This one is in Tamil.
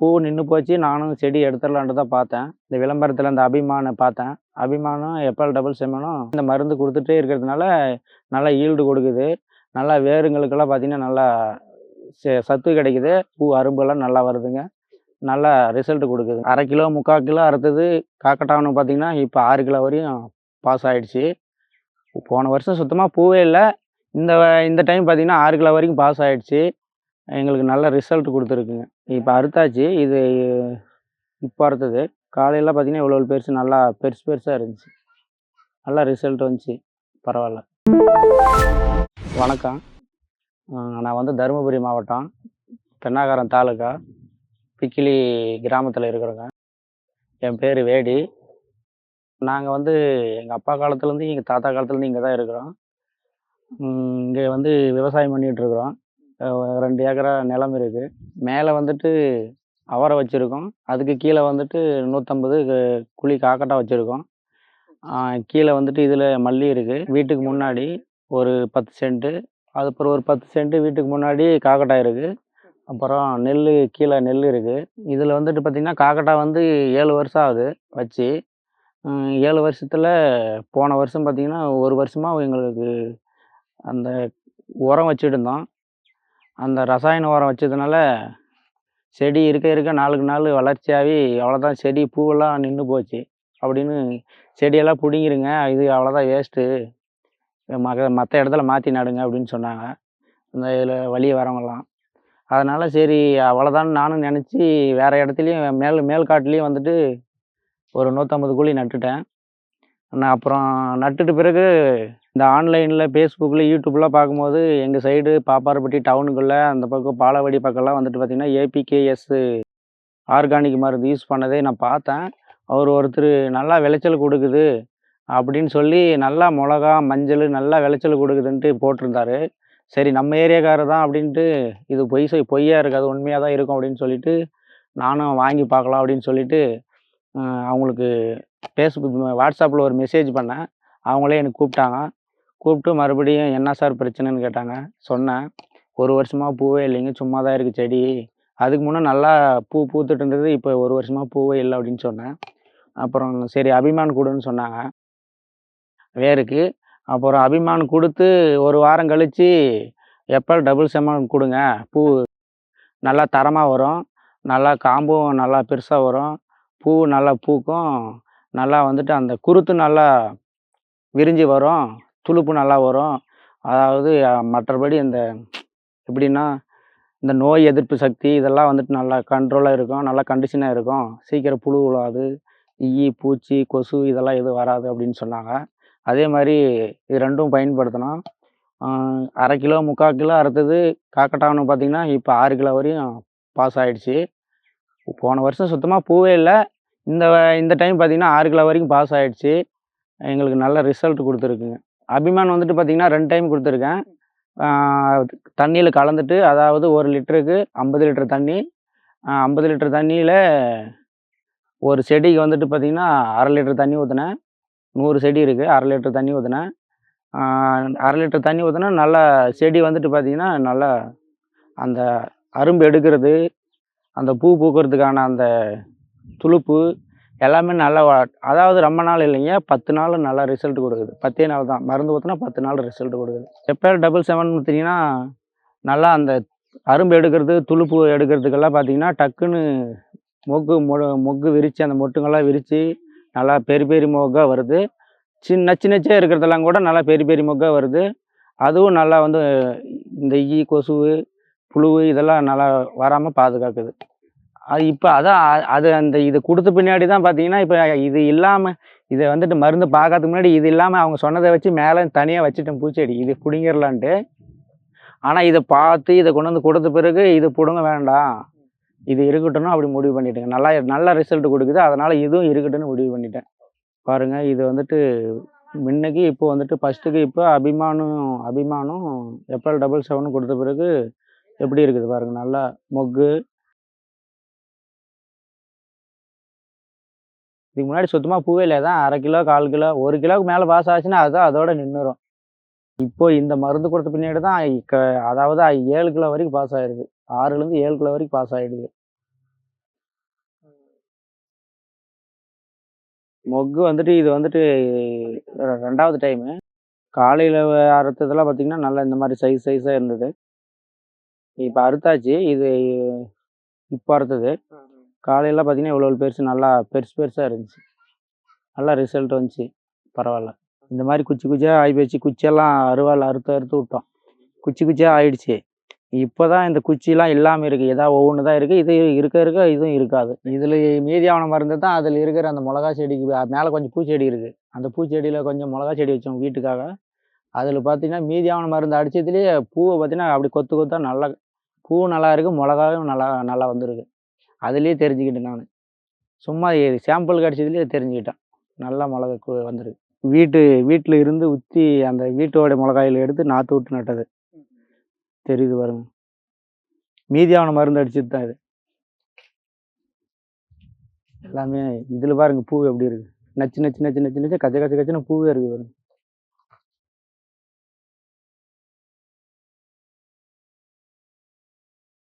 பூ நின்று போச்சு. நானும் செடி எடுத்துடலான்ட்டு தான் பார்த்தேன். இந்த விளம்பரத்தில் அந்த அபிமானை பார்த்தேன். அபிமானம் எப்பல் டபுள் செம்மனும் இந்த மருந்து கொடுத்துட்டே இருக்கிறதுனால நல்லா ஈல்டு கொடுக்குது. நல்லா வேருங்களுக்கெல்லாம் பார்த்தீங்கன்னா நல்லா ச- சத்து கிடைக்குது. பூ அரும்பெல்லாம் நல்லா வருதுங்க. நல்லா ரிசல்ட் கொடுக்குது. அரை கிலோ முக்கால் கிலோ அறுத்தது. காக்கட்டானு பார்த்தீங்கன்னா இப்போ ஆறு கிலோ வரையும் பாஸ் ஆகிடுச்சு போன வருஷம் சுத்தமாக பூவே இல்லை. இந்த இந்த டைம் பார்த்தீங்கன்னா ஆறு கிலோ வரைக்கும் பாஸ் ஆகிடுச்சு எங்களுக்கு நல்ல ரிசல்ட் கொடுத்துருக்குங்க. இப்போ அறுத்தாச்சு. இது இப்போ அறுத்தது. காலையில் பார்த்தீங்கன்னா இவ்வளோ பெருசு நல்லா பெருசு பெருசாக இருந்துச்சு. நல்லா ரிசல்ட் வந்துச்சு. பரவாயில்ல. வணக்கம். நான் வந்து தருமபுரி மாவட்டம் பெண்ணாகரம் தாலுக்கா பிக்கிலி கிராமத்தில் இருக்கிறோங்க. என் பேர் வேடி. நாங்கள் வந்து எங்கள் அப்பா காலத்துலேருந்து எங்கள் தாத்தா காலத்துலேருந்து இங்கே தான் இருக்கிறோம். இங்கே வந்து விவசாயம் பண்ணிகிட்டு இருக்கிறோம். ரெண்டு ஏக்கரா நிலம் இருக்குது மேலே வந்துட்டு அவரை வச்சுருக்கோம். அதுக்கு கீழே வந்துட்டு நூற்றம்பது குழி காக்கட்டா வச்சுருக்கோம். கீழே வந்துட்டு இதில் மல்லி இருக்குது வீட்டுக்கு முன்னாடி ஒரு பத்து சென்ட்டு அதுக்கப்புறம் ஒரு பத்து சென்ட்டு வீட்டுக்கு முன்னாடி காக்கட்டா இருக்குது அப்புறம் நெல் கீழே நெல் இருக்குது இதில் வந்துட்டு பார்த்திங்கன்னா காக்கட்டா வந்து ஏழு வருஷம் ஆகுது வச்சு. ஏழு வருஷத்தில் போன வருஷம் பார்த்திங்கன்னா ஒரு வருஷமாக எங்களுக்கு அந்த உரம் வச்சுட்டு இருந்தோம். அந்த ரசாயன உரம் வச்சதுனால செடி இருக்க இருக்க நாளுக்கு நாள் வளர்ச்சியாகி அவ்வளோதான் செடி பூவெல்லாம் நின்று போச்சு. அப்படின்னு செடியெல்லாம் பிடிங்கிருங்க இது அவ்வளோதான் வேஸ்ட்டு மக மற்ற இடத்துல மாற்றி நடுங்க அப்படின்னு சொன்னாங்க. இந்த இதில் வழியை வரவங்கலாம். அதனால் சரி அவ்வளோதான் நானும் நினச்சி வேறு இடத்துலையும் மேல் மேல் காட்டுலேயும் வந்துட்டு ஒரு நூற்றம்பது குழி நட்டுட்டேன். நான் அப்புறம் நட்டுட்டு பிறகு இந்த ஆன்லைனில் ஃபேஸ்புக்கில் யூடியூப்லாம் பார்க்கும்போது எங்கள் சைடு பாப்பாரப்பட்டி டவுனுக்குள்ளே அந்த பக்கம் பாலவாடி பக்கம்லாம் வந்துட்டு பார்த்திங்கன்னா ஏபிகேஎஸ் ஆர்கானிக் மருந்து யூஸ் பண்ணதே நான் பார்த்தேன். அவர் ஒருத்தர் நல்லா விளைச்சல் கொடுக்குது அப்படின்னு சொல்லி நல்லா மிளகா மஞ்சள் நல்லா விளைச்சல் கொடுக்குதுன்ட்டு போட்டிருந்தாரு. சரி நம்ம ஏரியாக்காரர் தான் அப்படின்ட்டு இது பொய் சொ பொய்யா இருக்காது உண்மையாக தான் இருக்கும் அப்படின்னு சொல்லிட்டு நானும் வாங்கி பார்க்கலாம் அப்படின்னு சொல்லிட்டு அவங்களுக்கு ஃபேஸ்புக் வாட்ஸ்அப்பில் ஒரு மெசேஜ் பண்ணேன். அவங்களே எனக்கு கூப்பிட்டாங்க. கூப்பிட்டு மறுபடியும் என்ன சார் பிரச்சனைன்னு கேட்டாங்க. சொன்னேன். ஒரு வருஷமாக பூவே இல்லைங்க சும்மா தான் இருக்குது செடி. அதுக்கு முன்னே நல்லா பூ பூத்துட்டு இருந்தது இப்போ ஒரு வருஷமாக பூவே இல்லை அப்படின்னு சொன்னேன். அப்புறம் சரி அபிமான் கொடுன்னு சொன்னாங்க. வேருக்கு. அப்புறம் அபிமான் கொடுத்து ஒரு வாரம் கழித்து எப்போ டபுள் செம்மன் கொடுங்க. பூ நல்லா தரமாக வரும். நல்லா காம்பும் நல்லா பெருசாக வரும். பூ நல்லா பூக்கும். நல்லா வந்துட்டு அந்த குருத்து நல்லா விரிஞ்சு வரும். துளுப்பு நல்லா வரும். அதாவது மற்றபடி இந்த எப்படின்னா இந்த நோய் எதிர்ப்பு சக்தி இதெல்லாம் வந்துட்டு நல்லா கண்ட்ரோலாக இருக்கும். நல்லா கண்டிஷனாக இருக்கும். சீக்கிரம் புழு விழாது ஈ பூச்சி கொசு இதெல்லாம் எதுவும் வராது அப்படின்னு சொன்னாங்க. அதே மாதிரி இது ரெண்டும் பயன்படுத்தினோம். அரை கிலோ முக்கால் கிலோ அறுத்தது காக்கட்டான்னு பார்த்தீங்கன்னா இப்போ ஆறு கிலோ வரையும் பாஸ் ஆகிடுச்சி போன வருஷம் சுத்தமாக பூவே இல்லை. இந்த இந்த டைம் பார்த்திங்கன்னா ஆறு கிலோ வரைக்கும் பாஸ் ஆகிடுச்சி எங்களுக்கு நல்ல ரிசல்ட் கொடுத்துருக்குங்க. அபிமான் வந்துட்டு பார்த்தீங்கன்னா ரெண்டு டைம் கொடுத்துருக்கேன். தண்ணியில் கலந்துட்டு அதாவது ஒரு லிட்டருக்கு ஐம்பது லிட்டர் தண்ணி. ஐம்பது லிட்டர் தண்ணியில் ஒரு செடிக்கு வந்துட்டு பார்த்தீங்கன்னா அரை லிட்டர் தண்ணி ஊற்றினேன் நூறு செடி இருக்குது அரை லிட்டர் தண்ணி ஊற்றினேன் அரை லிட்டர் தண்ணி ஊற்றினா நல்லா செடி வந்துட்டு பார்த்தீங்கன்னா நல்லா அந்த அரும்பு எடுக்கிறது அந்த பூ பூக்கிறதுக்கான அந்த துளுப்பு எல்லாமே நல்லா அதாவது ரொம்ப நாள் இல்லைங்க பத்து நாள் நல்லா ரிசல்ட் கொடுக்குது. பத்தே நாள் தான். மருந்து ஊற்றினா பத்து நாள் ரிசல்ட் கொடுக்குது. எப்பேர் டபுள் செவன் ஊற்றினீங்கன்னா நல்லா அந்த அரும்பு எடுக்கிறது துளுப்பு எடுக்கிறதுக்கெல்லாம் பார்த்தீங்கன்னா டக்குன்னு மொக்கு மொ மொக்கு விரித்து அந்த மொட்டுங்கள்லாம் விரித்து நல்லா பெரிய பெரிய மொக்காக வருது. சின்ன சின்னச்சே இருக்கிறதெல்லாம் கூட நல்லா பெரிய பெரிய மொக்காக வருது. அதுவும் நல்லா வந்து இந்த ஈ கொசு புழு இதெல்லாம் நல்லா வராமல் பாதுகாக்குது. அது இப்போ அதான் அது அந்த இது கொடுத்த பின்னாடி தான் பார்த்தீங்கன்னா இப்போ இது இல்லாமல் இதை வந்துட்டு மருந்து பார்க்கறதுக்கு முன்னாடி இது இல்லாமல் அவங்க சொன்னதை வச்சு மேலே தனியாக வச்சுட்டேன் பூச்செடி. இது பிடிங்கிடலான்ட்டு ஆனால் இதை பார்த்து இதை கொண்டு வந்து கொடுத்த பிறகு இது பிடுங்க வேண்டாம். இது இருக்கட்டும்னு அப்படி முடிவு பண்ணிட்டேங்க. நல்லா நல்ல ரிசல்ட் கொடுக்குது. அதனால் இதுவும் இருக்கட்டும்னு முடிவு பண்ணிட்டேன். பாருங்கள் இது வந்துட்டு முன்னைக்கு இப்போ வந்துட்டு ஃபஸ்ட்டுக்கு இப்போ அபிமானம் அபிமானம் எப்எல் டபுள் செவன் கொடுத்த பிறகு எப்படி இருக்குது பாருங்கள் நல்லா மொக்கு இதுக்கு முன்னாடி சுத்தமாக பூவே இல்லை தான் அரை கிலோ கால் கிலோ ஒரு கிலோவுக்கு மேலே பாஸ் ஆச்சுன்னா அதுதான் அதோட நின்றுரும் இப்போ இந்த மருந்து கொடுத்த பின்னாடி தான் அதாவது ஏழு கிலோ வரைக்கும் பாஸ் ஆயிடுது ஆறுலேருந்து ஏழு கிலோ வரைக்கும் பாஸ் ஆகிடுது மொக்கு வந்துட்டு இது வந்துட்டு ரெண்டாவது டைமு காலையில் அறுத்ததெல்லாம் பார்த்திங்கன்னா நல்லா இந்த மாதிரி சைஸ் சைஸாக இருந்தது. இப்போ அறுத்தாச்சு. இது இப்போ அறுத்தது. காலையில் பார்த்தீங்கன்னா இவ்வளோ பெருசு நல்லா பெருசு பெருசாக இருந்துச்சு. நல்லா ரிசல்ட் வந்துச்சு. பரவாயில்ல. இந்த மாதிரி குச்சி குச்சியாக ஆகி போயிடுச்சு குச்சியெல்லாம் அருவாள் அறுத்து அறுத்து விட்டோம். குச்சி குச்சியாக ஆயிடுச்சு. இப்போ தான் இந்த குச்சிலாம் இல்லாமல் இருக்குது ஏதாவது ஒவ்வொன்று தான் இருக்குது இது இருக்க இருக்க இதுவும் இருக்காது. இதில் மீதியான மருந்து தான் அதில் இருக்கிற அந்த மிளகா செடிக்கு மேலே கொஞ்சம் பூச்செடி இருக்குது அந்த பூச்செடியில் கொஞ்சம் மிளகா செடி வச்சோம் வீட்டுக்காக. அதில் பார்த்தீங்கன்னா மீதியான மருந்து அடித்ததுலேயே பூவை பார்த்தீங்கன்னா அப்படி கொத்து கொத்தாக நல்லா பூ நல்லா இருக்குது மிளகாவும் நல்லா நல்லா வந்திருக்கு. அதுலேயே தெரிஞ்சுக்கிட்டேன் நான். சும்மா சாம்பிள் கிடச்சதுலேயே தெரிஞ்சுக்கிட்டேன். நல்லா மிளகா கு- வந்திருக்கு. வீட்டு வீட்டில் இருந்து உத்தி அந்த வீட்டோட மிளகாயில் எடுத்து நாற்று விட்டு நட்டது. தெரியுது பாருங்க. மீதியான மருந்து அடிச்சது தான் இது. எல்லாமே இதில் பாருங்க பூ எப்படி இருக்குது நச்சு நச்சு நச்சு நச்சு நச்சு கச்ச கச்ச கச்சுன்னு பூவே இருக்குது பாருங்க.